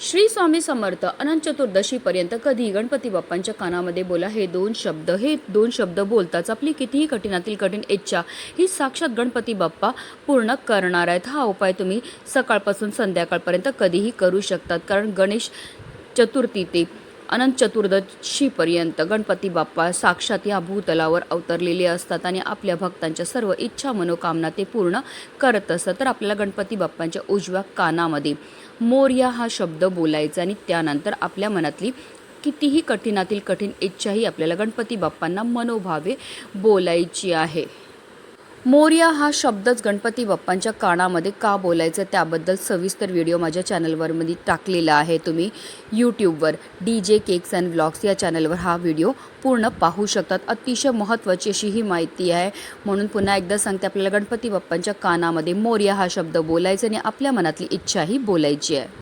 श्री स्वामी समर्थ अनंत चतुर्दशीपर्यंत कधी गणपती बाप्पांच्या कानामध्ये बोला हे दोन शब्द हे दोन शब्द बोलताच आपली कितीही कठीणातील कठीण इच्छा ही साक्षात गणपती बाप्पा पूर्ण करणार आहेत. हा उपाय तुम्ही सकाळपासून संध्याकाळपर्यंत कधीही करू शकतात. कारण गणेश चतुर्थी ते अनंत चतुर्दशीपर्यंत गणपती बाप्पा साक्षात या भूतलावर अवतरलेले असतात आणि आपल्या भक्तांच्या सर्व इच्छा मनोकामना ते पूर्ण करत असतात. तर आपल्याला गणपती बाप्पांच्या उजव्या कानामध्ये मोर्या हा शब्द बोलायचा आणि त्यानंतर आपल्या मनातली कितीही कठीणातील कठीण इच्छाही आपल्याला गणपती बाप्पांना मनोभावे बोलायची आहे. मोर्या हा शब्दच गणपती बाप्पांच्या कानामध्ये का बोलायचं त्याबद्दल सविस्तर व्हिडिओ माझ्या चॅनलवर मध्ये टाकलेला आहे. तुम्ही यूट्यूबवर D J cakes and vlogs या चॅनलवर हा व्हिडिओ पूर्ण पाहू शकतात. अतिशय महत्त्वाची अशी ही माहिती आहे. म्हणून पुन्हा एकदा सांगते आपल्याला गणपती बाप्पांच्या कानामध्ये मोर्या हा शब्द बोलायचा आणि आपल्या मनातली इच्छाही बोलायची आहे.